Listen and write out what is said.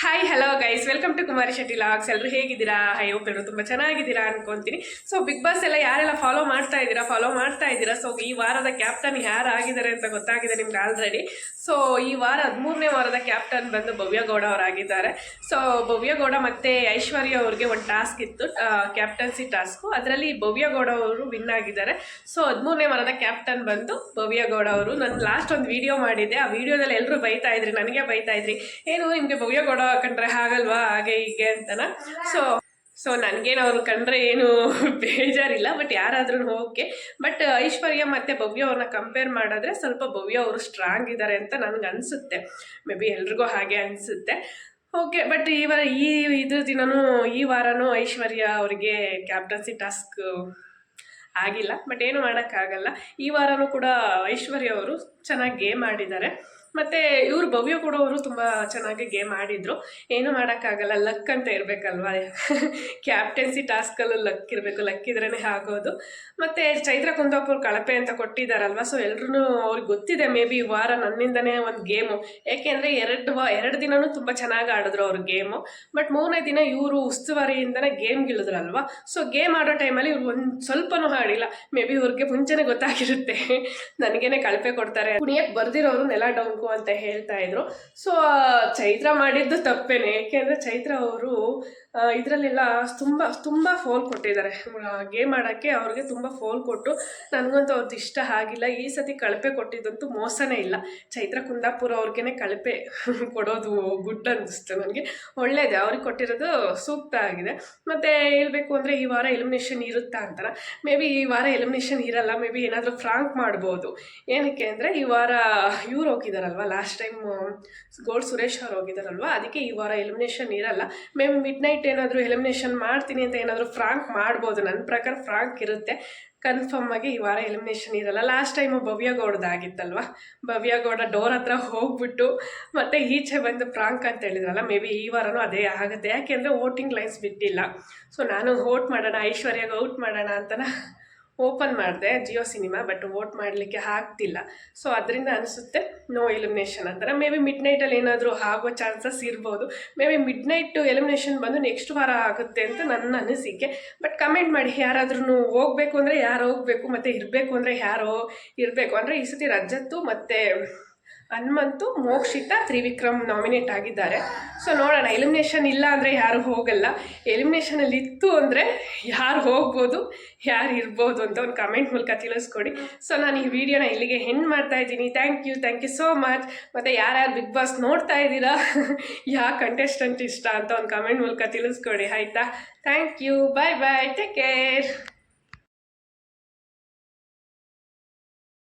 Hi hello guys welcome to Kumari Shetty vlogs ಎಲ್ಲರೂ ಹೇಗಿದ್ದೀರಾ? High ಎಲ್ಲರೂ ತುಂಬ ಚೆನ್ನಾಗಿದ್ದೀರಾ ಅನ್ಕೊಂತೀನಿ. ಸೊ ಬಿಗ್ ಬಾಸ್ ಎಲ್ಲ ಯಾರೆಲ್ಲ ಫಾಲೋ ಮಾಡ್ತಾ ಇದ್ದೀರಾ? ಫಾಲೋ ಮಾಡ್ತಾ ಇದ್ದೀರಾ? ಸೊ ಈ ವಾರದ ಕ್ಯಾಪ್ಟನ್ ಯಾರು ಆಗಿದ್ದಾರೆ ಅಂತ ಗೊತ್ತಾಗಿದೆ ನಿಮ್ಗೆ ಆಲ್ರೆಡಿ ಸೊ ಈ ವಾರ ಹದಿಮೂರನೇ ವಾರದ ಕ್ಯಾಪ್ಟನ್ ಬಂದು ಭವ್ಯ ಗೌಡ ಅವರಾಗಿದ್ದಾರೆ. ಸೊ ಭವ್ಯಗೌಡ ಮತ್ತು ಐಶ್ವರ್ಯ ಅವ್ರಿಗೆ ಒಂದು ಟಾಸ್ಕ್ ಇತ್ತು ಕ್ಯಾಪ್ಟನ್ಸಿ ಟಾಸ್ಕು ಅದರಲ್ಲಿ ಭವ್ಯ ಗೌಡ ಅವರು ವಿನ್ ಆಗಿದ್ದಾರೆ. ಸೊ ಹದಿಮೂರನೇ ವಾರದ ಕ್ಯಾಪ್ಟನ್ ಬಂದು ಭವ್ಯ ಗೌಡ ಅವರು. ನಾನು ಲಾಸ್ಟ್ ಒಂದು ವಿಡಿಯೋ ಮಾಡಿದ್ದೆ. ಆ ವಿಡಿಯೋದಲ್ಲಿ ಎಲ್ಲರೂ ಬೈತಾ ಇದ್ರಿ, ನನಗೆ ಬೈತಾ ಇದ್ರಿ. ಏನು, ನಿಮಗೆ ಭವ್ಯಗೌಡ ಕಂಡ್ರೆ ಹಾಗಲ್ವಾ, ಹಾಗೆ ಹೀಗೆ ಅಂತನ? ಸೊ ಸೊ ನನಗೇನು ಅವ್ರು ಕಂಡ್ರೆ ಏನು ಬೇಜಾರಿಲ್ಲ ಬಟ್ ಯಾರಾದ್ರೂ ಓಕೆ ಬಟ್ ಐಶ್ವರ್ಯ ಮತ್ತು ಭವ್ಯ ಅವ್ರನ್ನ ಕಂಪೇರ್ ಮಾಡಿದ್ರೆ ಸ್ವಲ್ಪ ಭವ್ಯ ಅವರು ಸ್ಟ್ರಾಂಗ್ ಇದ್ದಾರೆ ಅಂತ ನನಗೆ ಅನಿಸುತ್ತೆ. ಮೇ ಬಿ ಎಲ್ರಿಗೂ ಹಾಗೆ ಅನಿಸುತ್ತೆ. ಓಕೆ ಬಟ್ ಈ ವಾರ ಈ ಇದ್ರ ದಿನವೂ ಈ ವಾರನೂ ಐಶ್ವರ್ಯ ಅವರಿಗೆ ಕ್ಯಾಪ್ಟನ್ಸಿ ಟಾಸ್ಕ್ ಆಗಿಲ್ಲ. ಬಟ್ ಏನು ಮಾಡೋಕ್ಕಾಗಲ್ಲ. ಈ ವಾರನೂ ಕೂಡ ಐಶ್ವರ್ಯ ಅವರು ಚೆನ್ನಾಗಿ ಗೇಮ್ ಆಡಿದ್ದಾರೆ. ಮತ್ತು ಇವರು ಭವ್ಯ ಕೂಡ ಅವರು ತುಂಬ ಚೆನ್ನಾಗಿ ಗೇಮ್ ಆಡಿದ್ರು. ಏನು ಮಾಡೋಕ್ಕಾಗಲ್ಲ ಲಕ್ ಅಂತ ಇರಬೇಕಲ್ವಾ? ಕ್ಯಾಪ್ಟೆನ್ಸಿ ಟಾಸ್ಕಲ್ಲೂ ಲಕ್ ಇರಬೇಕು ಲಕ್ ಇದ್ರೇ ಆಗೋದು. ಮತ್ತೆ ಚೈತ್ರ ಕುಂದಾಪುರ್ ಕಳಪೆ ಅಂತ ಕೊಟ್ಟಿದ್ದಾರಲ್ವ ಸೊ ಎಲ್ಲರೂ ಅವ್ರಿಗೆ ಗೊತ್ತಿದೆ ಮೇ ಬಿ ವಾರ ನನ್ನಿಂದನೇ ಒಂದು ಗೇಮು ಯಾಕೆಂದ್ರೆ ಎರಡು ವಾ, ಎರಡು ದಿನವೂ ತುಂಬ ಚೆನ್ನಾಗಿ ಆಡಿದ್ರು ಅವ್ರ ಗೇಮು ಬಟ್ ಮೂರನೇ ದಿನ ಇವರು ಉಸ್ತುವಾರಿಯಿಂದನೇ ಗೇಮ್ ಗಿಳಿದ್ರಲ್ವ ಸೊ ಗೇಮ್ ಆಡೋ ಟೈಮಲ್ಲಿ ಇವ್ರು ಒಂದು ಸ್ವಲ್ಪನೂ ಆಡಿಲ್ಲ. ಮೇ ಬಿ ಇವ್ರಿಗೆ ಮುಂಚೆನೇ ಗೊತ್ತಾಗಿರುತ್ತೆ. ನನಗೇನೆ ಕಳಪೆ ಕೊಡ್ತಾರೆ. ಕುಣಿಯಕ್ಕೆ ಬರ್ದಿರೋರು ನೆಲ ಡೊಂಕು ಅಂತ ಹೇಳ್ತಾ ಇದ್ರು. ಸೊ ಚೈತ್ರ ಮಾಡಿದ್ದು ತಪ್ಪೇನೆ. ಏಕೆಂದರೆ ಚೈತ್ರ ಅವರು ಇದರಲ್ಲೆಲ್ಲ ತುಂಬ ತುಂಬ ಫೋಲ್ ಕೊಟ್ಟಿದ್ದಾರೆ. ಗೇಮ್ ಆಡೋಕ್ಕೆ ಅವ್ರಿಗೆ ತುಂಬ ಫೋಲ್ ಕೊಟ್ಟು ನನಗಂತೂ ಅವ್ರದ್ದು ಇಷ್ಟ ಆಗಿಲ್ಲ. ಈ ಸತಿ ಕಳಪೆ ಕೊಟ್ಟಿದ್ದಂತೂ ಮೋಸನೇ ಇಲ್ಲ. ಚೈತ್ರ ಕುಂದಾಪುರ ಅವ್ರಿಗೇನೆ ಕಳಪೆ ಕೊಡೋದು ಗುಡ್ ಅನ್ನಿಸ್ತು ನನಗೆ. ಒಳ್ಳೆಯದೆ ಅವ್ರಿಗೆ ಕೊಟ್ಟಿರೋದು ಸೂಕ್ತ ಆಗಿದೆ. ಮತ್ತು ಹೇಳಬೇಕು ಅಂದರೆ ಈ ವಾರ ಎಲಿಮಿನೇಷನ್ ಇರುತ್ತಾ ಅಂತಾರೆ. ಮೇ ಬಿ ಈ ವಾರ ಎಲಿಮಿನೇಷನ್ ಇರಲ್ಲ ಮೇ ಬಿ ಏನಾದರೂ ಫ್ರಾಂಕ್ ಮಾಡ್ಬೋದು. ಏನಕ್ಕೆ ಅಂದರೆ ಈ ವಾರ ಇವ್ರು ಹೋಗಿದಾರಲ್ವ ಲಾಸ್ಟ್ ಟೈಮ್ ಗೋಲ್ಡ್ ಸುರೇಶ್ ಅವ್ರು ಹೋಗಿದ್ದಾರಲ್ವ ಅದಕ್ಕೆ ಈ ವಾರ ಎಲಿಮಿನೇಷನ್ ಇರಲ್ಲ. ಮೇ ಬಿ ಮಿಡ್ ನೈಟ್ ಏನಾದರೂ ಎಲಿಮಿನೇಷನ್ ಮಾಡ್ತೀನಿ ಅಂತ ಏನಾದರೂ ಫ್ರಾಂಕ್ ಮಾಡ್ಬೋದು. ನನ್ನ ಪ್ರಕಾರ ಫ್ರಾಂಕ್ ಇರುತ್ತೆ. ಕನ್ಫರ್ಮ್ ಆಗಿ ಈ ವಾರ ಎಲಿಮಿನೇಷನ್ ಇರಲ್ಲ. Last time Bhavya Bhavya Gowda Bhavya Gowda door ಹತ್ರ ಹೋಗ್ಬಿಟ್ಟು ಮತ್ತೆ ಈಚೆ ಬಂದು ಫ್ರಾಂಕ್ ಅಂತ ಹೇಳಿದ್ರಲ್ಲ ಮೇ ಬಿ ಈ ವಾರನೂ ಅದೇ ಆಗುತ್ತೆ. ಯಾಕೆಂದರೆ ವೋಟಿಂಗ್ ಲೈನ್ಸ್ ಬಿಟ್ಟಿಲ್ಲ. ಸೊ ನಾನು ವೋಟ್ ಮಾಡೋಣ, ಐಶ್ವರ್ಯಾಗ ಔಟ್ ಮಾಡೋಣ ಅಂತನ ಓಪನ್ ಮಾಡಿದೆ, ಜಿಯೋ ಸಿನಿಮಾ, ಬಟ್ ವೋಟ್ ಮಾಡಲಿಕ್ಕೆ ಆಗ್ತಿಲ್ಲ. ಸೊ ಅದರಿಂದ ಅನಿಸುತ್ತೆ ನೋ ಎಲಿಮಿನೇಷನ್ ಅಂತಾರೆ. ಮೇ ಬಿ ಮಿಡ್ ನೈಟಲ್ಲಿ ಏನಾದರೂ ಆಗೋ ಚಾನ್ಸಸ್ ಇರ್ಬೋದು. Maybe midnight elimination ಬಂದು ನೆಕ್ಸ್ಟ್ ವಾರ ಆಗುತ್ತೆ ಅಂತ ನನ್ನ ಅನಿಸಿಕೆ. ಬಟ್ ಕಮೆಂಟ್ ಮಾಡಿ ಯಾರಾದ್ರೂ ಹೋಗಬೇಕು ಅಂದರೆ ಯಾರು ಹೋಗಬೇಕು, ಮತ್ತು ಇರಬೇಕು ಅಂದರೆ ಯಾರೋ ಇರಬೇಕು. ಅಂದರೆ ಈ ಸತಿ ರಜತ್ತು ಮತ್ತು ಹನುಮಂತು ಮೋಕ್ಷಿತ ತ್ರಿವಿಕ್ರಮ್ ನಾಮಿನೇಟ್ ಆಗಿದ್ದಾರೆ. ಸೊ ನೋಡೋಣ ಎಲಿಮಿನೇಷನ್ ಇಲ್ಲ ಅಂದರೆ ಯಾರು ಹೋಗಲ್ಲ. ಎಲಿಮಿನೇಷನಲ್ಲಿ ಇತ್ತು ಅಂದರೆ ಯಾರು ಹೋಗ್ಬೋದು, ಯಾರು ಇರ್ಬೋದು ಅಂತ ಒಂದು ಕಮೆಂಟ್ ಮೂಲಕ ತಿಳಿಸ್ಕೊಡಿ. ಸೊ ನಾನು ಈ ವಿಡಿಯೋನ ಇಲ್ಲಿಗೆ ಹೆಣ್ಣು ಮಾಡ್ತಾ ಇದ್ದೀನಿ. Thank you thank you so much ಮತ್ತು ಯಾರ್ಯಾರು ಬಿಗ್ ಬಾಸ್ ನೋಡ್ತಾ ಇದ್ದೀರಾ, ಯಾವ ಕಂಟೆಸ್ಟೆಂಟ್ ಇಷ್ಟ ಅಂತ ಒಂದು ಕಮೆಂಟ್ ಮೂಲಕ ತಿಳಿಸ್ಕೊಡಿ, ಆಯಿತಾ? Thank you bye bye take care